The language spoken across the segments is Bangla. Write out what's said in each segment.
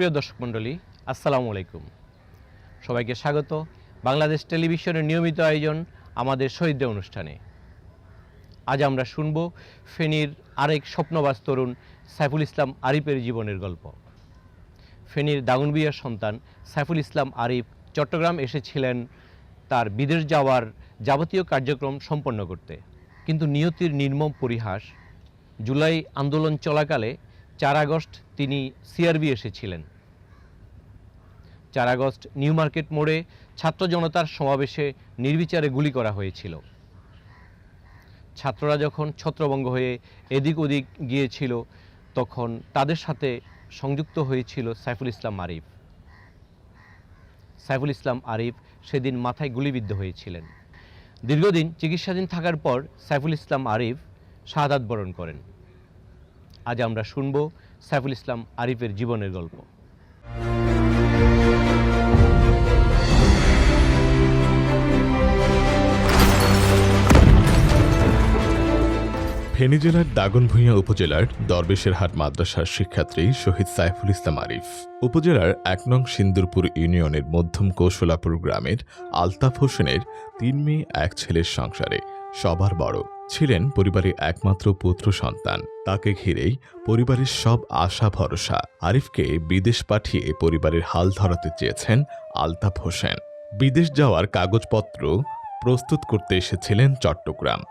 সুপ্রিয় দর্শক মণ্ডলী, আসসালামু আলাইকুম। সবাইকে স্বাগত বাংলাদেশ টেলিভিশনের নিয়মিত আয়োজন আমাদের শহীদ অনুষ্ঠানে। আজ আমরা শুনব ফেনীর আরেক স্বপ্নবাজ তরুণ সাইফুল ইসলাম আরিফের জীবনের গল্প। ফেনীর দাগনবিয়ার সন্তান সাইফুল ইসলাম আরিফ চট্টগ্রাম এসেছিলেন তার বিদেশ যাওয়ার যাবতীয় কার্যক্রম সম্পন্ন করতে। কিন্তু নিয়তির নির্মম পরিহাস, জুলাই আন্দোলন চলাকালে চার আগস্ট তিনি সিআরবি এসেছিলেন। চার আগস্ট নিউ মার্কেট মোড়ে ছাত্র জনতার সমাবেশে নির্বিচারে গুলি করা হয়েছিল। ছাত্ররা যখন ছত্রভঙ্গ হয়ে এদিক ওদিক গিয়েছিল, তখন তাদের সাথে সংযুক্ত হয়েছিল সাইফুল ইসলাম আরিফ। সাইফুল ইসলাম আরিফ সেদিন মাথায় গুলিবিদ্ধ হয়েছিলেন। দীর্ঘদিন চিকিৎসাধীন থাকার পর সাইফুল ইসলাম আরিফ শাহাদাত বরণ করেন। আজ আমরা শুনব সাইফুল ইসলাম আরিফের জীবনের গল্প। ফেনী জেলার দাগনভূঞা উপজেলার দরবেশের হাট মাদ্রাসার শিক্ষার্থী শহীদ সাইফুল ইসলাম আরিফ। উপজেলার এক নং সিন্দুরপুর ইউনিয়নের মধ্যম কৌশলাপুর গ্রামের আলতাফ হোসেনের তিন মেয়ে, এক ছেলের সংসারে সবার বড়। ছিলেন পরিবারের একমাত্র পুত্র সন্তান। তাকে ঘিরেই পরিবারের সব আশা, ভরসা, আরিফকে বিদেশ পাঠিয়ে পরিবারের হাল ধরাতে চেয়েছেন আলতাফ হোসেন। বিদেশ যাওয়ার কাগজপত্র প্রস্তুত করতে এসেছিলেন চট্টগ্রাম।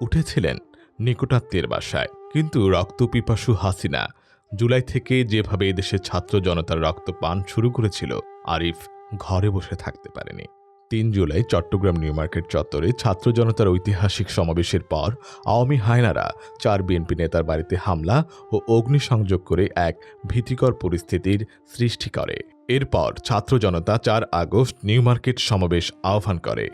উঠেছিলেন নিকটাত্মীয়ের বাসায়। কিন্তু রক্তপিপাসু হাসিনা জুলাই থেকে যেভাবে এদেশের ছাত্র জনতার রক্ত পান শুরু করেছিল, আরিফ ঘরে বসে থাকতে পারেনি। তিন জুলাই চট্টগ্রাম নিউ মার্কেট চত্বরে ছাত্র জনতার ঐতিহাসিক সমাবেশের পর আওয়ামী হায়নারা চার বিএনপি নেতার বাড়িতে হামলা ও অগ্নিসংযোগ করে এক ভীতিকর পরিস্থিতির সৃষ্টি করে। এরপর ছাত্র জনতা চার আগস্ট নিউ মার্কেট সমাবেশ আহ্বান করে।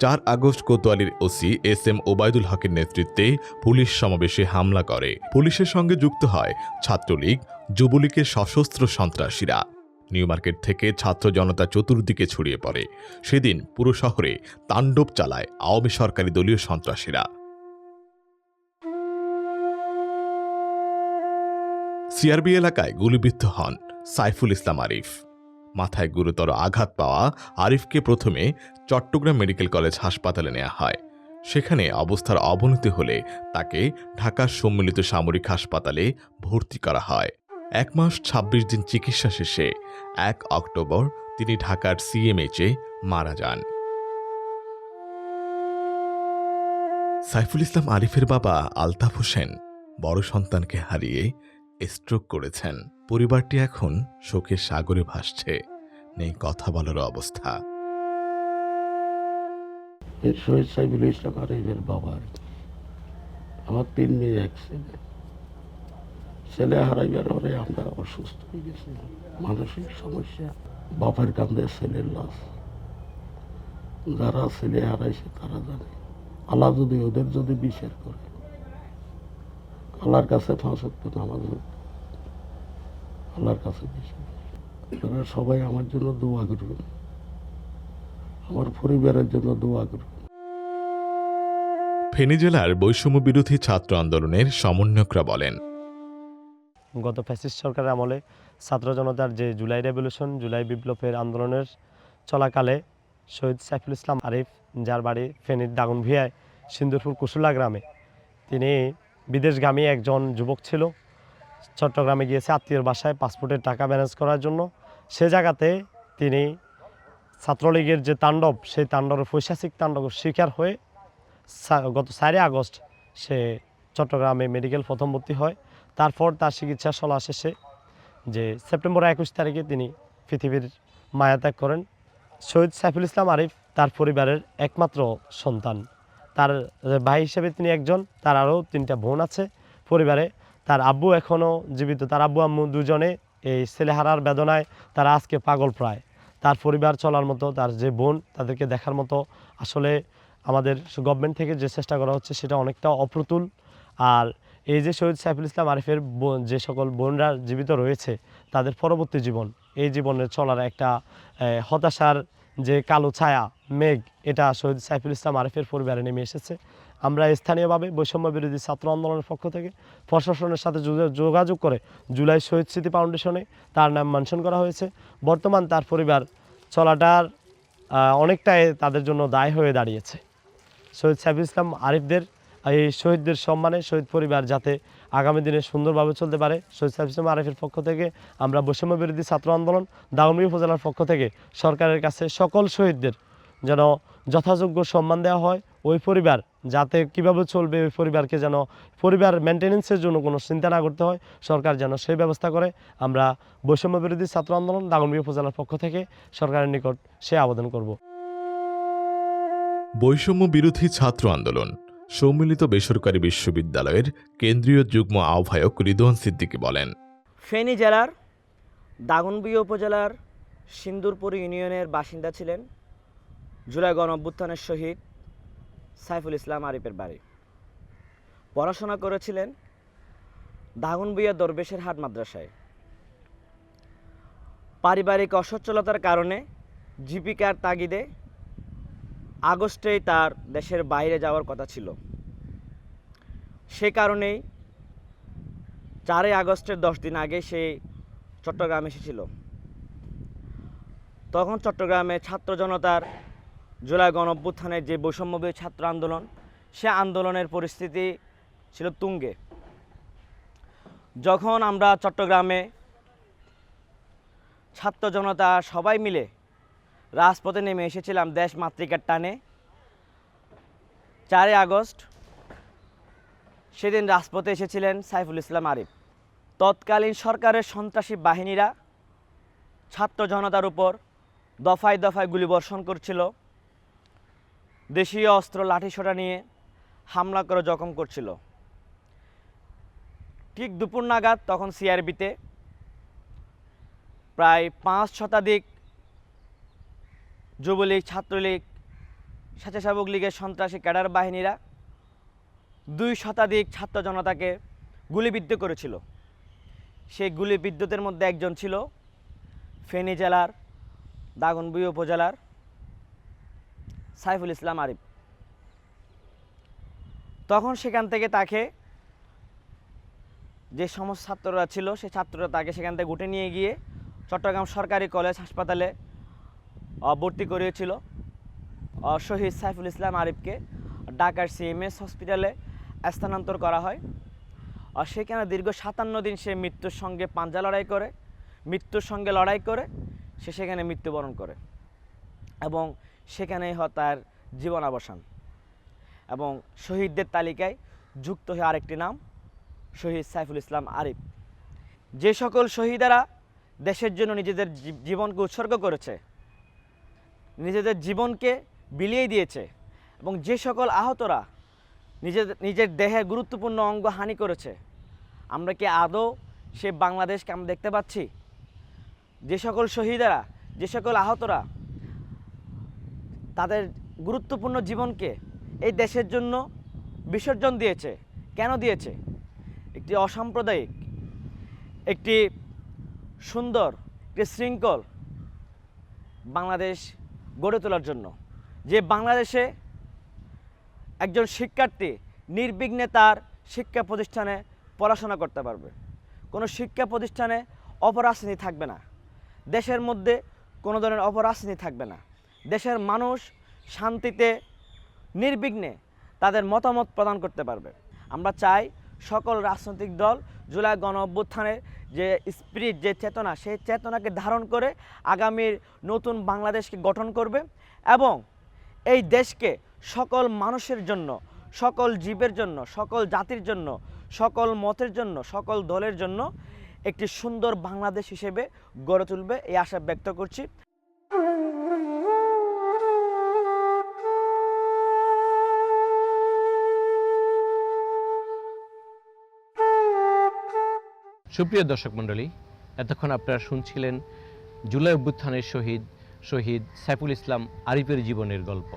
চার আগস্ট কোতোয়ালির ওসি এস এম ওবায়দুল হকের নেতৃত্বে পুলিশ সমাবেশে হামলা করে। পুলিশের সঙ্গে যুক্ত হয় ছাত্রলীগ, যুবলীগের সশস্ত্র সন্ত্রাসীরা। নিউ মার্কেট থেকে ছাত্র জনতা চতুর্দিকে ছড়িয়ে পড়ে। সেদিন পুরো শহরে তাণ্ডব চালায় আওয়ামী সরকারি দলীয় সন্ত্রাসীরা। সিআরবি এলাকায় গুলিবিদ্ধ হন সাইফুল ইসলাম আরিফ। মাথায় গুরুতর আঘাত পাওয়া আরিফকে প্রথমে চট্টগ্রাম মেডিকেল কলেজ হাসপাতালে নেওয়া হয়। সেখানে অবস্থার অবনতি হলে তাকে ঢাকার সম্মিলিত সামরিক হাসপাতালে ভর্তি করা হয়। এক মাস ২৬ দিন চিকিৎসা শেষে এক অক্টোবর তিনি ঢাকার সিএমএইচে মারা যান। সাইফুল ইসলাম আরিফের বাবা আলতাফ হোসেন বড় সন্তানকে হারিয়ে স্ট্রোক করেছেন। পরিবারটি এখন শোকের সাগরে ভাসছে। নেই কথা বলার অবস্থা। এর শহীদ সাইফুল ইসলাম আরিফের বাবা আর কি। আমার তিন মেয়ে এক ছেলে। ছেলে হারাইবার পরে আমরা অসুস্থ হয়ে গেছি। মানসিক সমস্যা। বাপের কান্দে ছেলের লাশ। যারা ছেলে হারাইছে, তারা জানে। আল্লাহ যদি ওদের যদি বিচার করে। আল্লাহর কাছে ফাঁসত্ব নামাজ আল্লাহর কাছে বিচার আপনারা সবাই আমার জন্য দোয়া করবেন আমার পরিবারের জন্য দোয়া করবেন ফেনী জেলার বৈষম্য বিরোধী ছাত্র আন্দোলনের সমন্বয়করা বলেন গত ফ্যাসিস্ট সরকারের আমলে ছাত্র জনতার যে জুলাই রেভলিউশন, জুলাই বিপ্লবের আন্দোলনের চলাকালে শহীদ সাইফুল ইসলাম আরিফ, যার বাড়ি ফেনীর দাগনভিয়ায় সিন্দুরপুর কুশুলা গ্রামে। তিনি বিদেশগামী একজন যুবক ছিল। চট্টগ্রামে গিয়েছে আত্মীয়র বাসায় পাসপোর্টের টাকা ব্যালেন্স করার জন্য। সে জায়গাতে তিনি ছাত্রলীগের যে তাণ্ডব, সেই তাণ্ডবের পৈশাচিক তাণ্ডবের শিকার হয়ে গত চারই আগস্ট সে চট্টগ্রামে মেডিকেল প্রথম ভর্তি হয়। তারপর তার চিকিৎসা চলা শেষে যে সেপ্টেম্বর একুশ তারিখে তিনি পৃথিবীর মায়াত্যাগ করেন। শহীদ সাইফুল ইসলাম আরিফ তার পরিবারের একমাত্র সন্তান। তার ভাই হিসেবে তিনি একজন, তার আরও তিনটা বোন আছে। পরিবারে তার আব্বু এখনও জীবিত। তার আব্বু আম্মু দুজনে এই ছেলেহারার বেদনায় তারা আজকে পাগল প্রায়। তার পরিবার চলার মতো, তার যে বোন, তাদেরকে দেখার মতো আসলে আমাদের গভর্নমেন্ট থেকে যে চেষ্টা করা হচ্ছে, সেটা অনেকটা অপ্রতুল। আর এই যে শহীদ সাইফুল ইসলাম আরিফের যে সকল বোনরা জীবিত রয়েছে, তাদের পরবর্তী জীবন, এই জীবনের চলার একটা হতাশার যে কালো ছায়া, মেঘ, এটা শহীদ সাইফুল ইসলাম আরিফের পরিবারে নেমে এসেছে। আমরা স্থানীয়ভাবে বৈষম্য বিরোধী ছাত্র আন্দোলনের পক্ষ থেকে প্রশাসনের সাথে যোগা- যোগাযোগ করে জুলাই শহীদ স্মৃতি ফাউন্ডেশনে তার নাম মেনশন করা হয়েছে। বর্তমান তার পরিবার চলাটার অনেকটাই তাদের জন্য দায় হয়ে দাঁড়িয়েছে। শহীদ সাইফুল ইসলাম আরিফদের এই শহীদদের সম্মানে, শহীদ পরিবার যাতে আগামী দিনে সুন্দরভাবে চলতে পারে। শহীদ ইসলাম আরিফের পক্ষ থেকে আমরা বৈষম্য বিরোধী ছাত্র আন্দোলন দাগনভূঞা উপজেলার পক্ষ থেকে সরকারের কাছে সকল শহীদদের যেন যথাযোগ্য সম্মান দেওয়া হয়। ওই পরিবার যাতে কীভাবে চলবে, ওই পরিবারকে যেন পরিবার মেনটেনেন্সের জন্য কোনো চিন্তা না করতে হয়। সরকার যেন সেই ব্যবস্থা করে। আমরা বৈষম্য বিরোধী ছাত্র আন্দোলন দাগনভূঞা উপজেলার পক্ষ থেকে সরকারের নিকট সে আবেদন করব। বৈষম্য বিরোধী ছাত্র আন্দোলন সম্মিলিত বেসরকারি বিশ্ববিদ্যালয়ের কেন্দ্রীয় যুগ্ম আহ্বায়ক রিদওয়ান সিদ্দিকী বলেন, ফেনী জেলার দাগনভূঞা উপজেলার সিন্দুরপুর ইউনিয়নের বাসিন্দা ছিলেন জুলাই গণ অভ্যুত্থানের শহীদ সাইফুল ইসলাম আরিফের বাড়ি। পড়াশোনা করেছিলেন দাগনভূঞা দরবেশের হাট মাদ্রাসায়। পারিবারিক অসচ্ছলতার কারণে জীবিকার তাগিদে আগস্টেই তার দেশের বাইরে যাওয়ার কথা ছিল। সে কারণেই চারই আগস্টের দশ দিন আগে সে চট্টগ্রাম এসেছিল। তখন চট্টগ্রামে ছাত্র জনতার জুলাই গণ অভ্যুত্থানের যে বৈষম্যবিরোধী ছাত্র আন্দোলন, সে আন্দোলনের পরিস্থিতি ছিল তুঙ্গে। যখন আমরা চট্টগ্রামে ছাত্র জনতা সবাই মিলে রাজপথে নেমে এসেছিলাম দেশ মাতৃকার টানে। চারই আগস্ট, সেদিন রাজপথে এসেছিলেন সাইফুল ইসলাম আরিফ। তৎকালীন সরকারের সন্ত্রাসী বাহিনীরা ছাত্র জনতার উপর দফায় দফায় গুলিবর্ষণ করছিল। দেশীয় অস্ত্র লাঠিসোঁটা নিয়ে হামলা করে জখম করছিল। ঠিক দুপুর নাগাদ তখন সিআরবিতে প্রায় পাঁচ শতাধিক যুবলীগ, ছাত্রলীগ, স্বেচ্ছাসেবক লীগের সন্ত্রাসী ক্যাডার বাহিনীরা দুই শতাধিক ছাত্র জনতাকে গুলিবিদ্ধ করেছিল। সেই গুলিবিদ্ধদের মধ্যে একজন ছিল ফেনী জেলার দাগনবুই উপজেলার সাইফুল ইসলাম আরিফ। তখন সেখান থেকে তাকে যে সমস্ত ছাত্ররা ছিল সেই ছাত্ররা তাকে সেখান থেকে উঠে নিয়ে গিয়ে চট্টগ্রাম সরকারি কলেজ হাসপাতালে ভর্তি করিয়েছিল শহীদ সাইফুল ইসলাম আরিফকে ঢাকার সিএমএস হসপিটালে স্থানান্তর করা হয়। আর সেখানে দীর্ঘ সাতান্ন দিন সে মৃত্যুর সঙ্গে পাঞ্জা লড়াই করে, মৃত্যুর সঙ্গে লড়াই করে, সে সেখানে মৃত্যুবরণ করে এবং সেখানেই হয় তার জীবনাবসান এবং শহীদদের তালিকায় যুক্ত হয়ে আরেকটি নাম, শহীদ সাইফুল ইসলাম আরিফ। যে সকল শহীদেরা দেশের জন্য নিজেদের জীবনকে উৎসর্গ করেছে নিজেদের জীবনকে বিলিয়ে দিয়েছে এবং যে সকল আহতরা নিজের নিজের দেহের গুরুত্বপূর্ণ অঙ্গ হানি করেছে, আমরা কি আদৌ সে বাংলাদেশকে আমরা দেখতে পাচ্ছি? যে সকল শহীদেরা, যে সকল আহতরা তাদের গুরুত্বপূর্ণ জীবনকে এই দেশের জন্য বিসর্জন দিয়েছে। কেন দিয়েছে? একটি অসাম্প্রদায়িক, একটি সুন্দর, একটি শৃঙ্খল বাংলাদেশ গড়ে তোলার জন্য। যে বাংলাদেশে একজন শিক্ষার্থী নির্বিঘ্নে তার শিক্ষা প্রতিষ্ঠানে পড়াশোনা করতে পারবে। কোনো শিক্ষা প্রতিষ্ঠানে অপরাজনীতি থাকবে না। দেশের মধ্যে কোনো ধরনের অপরাজনীতি থাকবে না। দেশের মানুষ শান্তিতে, নির্বিঘ্নে তাদের মতামত প্রদান করতে পারবে। আমরা চাই সকল রাজনৈতিক দল, জুলাই গণ অভ্যুত্থানের যে স্পিরিট, যে চেতনা, সেই চেতনাকে ধারণ করে আগামীর নতুন বাংলাদেশকে গঠন করবে এবং এই দেশকে সকল মানুষের জন্য, সকল জীবের জন্য, সকল জাতির জন্য, সকল মতের জন্য, সকল দলের জন্য একটি সুন্দর বাংলাদেশ হিসেবে গড়ে তুলবে। এই আশা ব্যক্ত করছি। সুপ্রিয় দর্শক মণ্ডলী, এতক্ষণ আপনারা শুনছিলেন জুলাই অভ্যুত্থানের শহীদ শহীদ সাইফুল ইসলাম আরিফের জীবনের গল্প।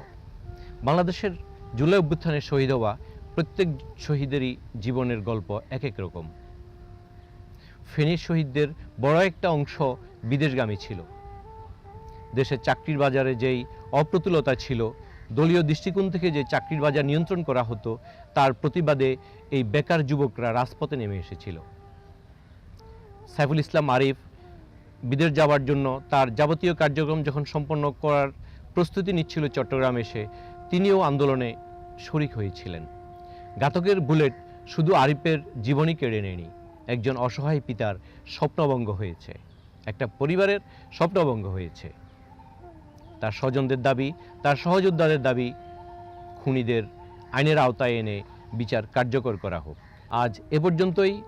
বাংলাদেশের জুলাই অভ্যুত্থানের শহীদ হওয়া প্রত্যেক শহীদেরই জীবনের গল্প এক এক রকম। ফেনীর শহীদদের বড় একটা অংশ বিদেশগামী ছিল। দেশের চাকরির বাজারে যেই অপ্রতুলতা ছিল, দলীয় দৃষ্টিকোণ থেকে যে চাকরির বাজার নিয়ন্ত্রণ করা হতো, তার প্রতিবাদে এই বেকার যুবকরা রাজপথে নেমে এসেছিল। সাইফুল ইসলাম আরিফ বিদেশ যাওয়ার জন্য তার যাবতীয় কার্যক্রম যখন সম্পন্ন করার প্রস্তুতি নিচ্ছিল চট্টগ্রাম এসে, তিনিও আন্দোলনে শরিক হয়েছিলেন। ঘাতকের বুলেট শুধু আরিফের জীবনই কেড়ে নেয়নি, একজন অসহায় পিতার স্বপ্নভঙ্গ হয়েছে, একটা পরিবারের স্বপ্নভঙ্গ হয়েছে। তার স্বজনদের দাবি, তার সহযোদ্ধাদের দাবি, খুনিদের আইনের আওতায় এনে বিচার কার্যকর করা হোক। আজ এ পর্যন্তই।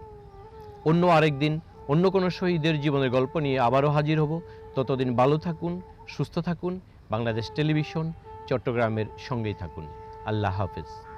অন্য আরেক দিন অন্য কোনো শহীদের জীবনের গল্প নিয়ে আবারও হাজির হব। ততদিন ভালো থাকুন, সুস্থ থাকুন। বাংলাদেশ টেলিভিশন, চট্টগ্রামের সঙ্গেই থাকুন। আল্লাহ হাফেজ।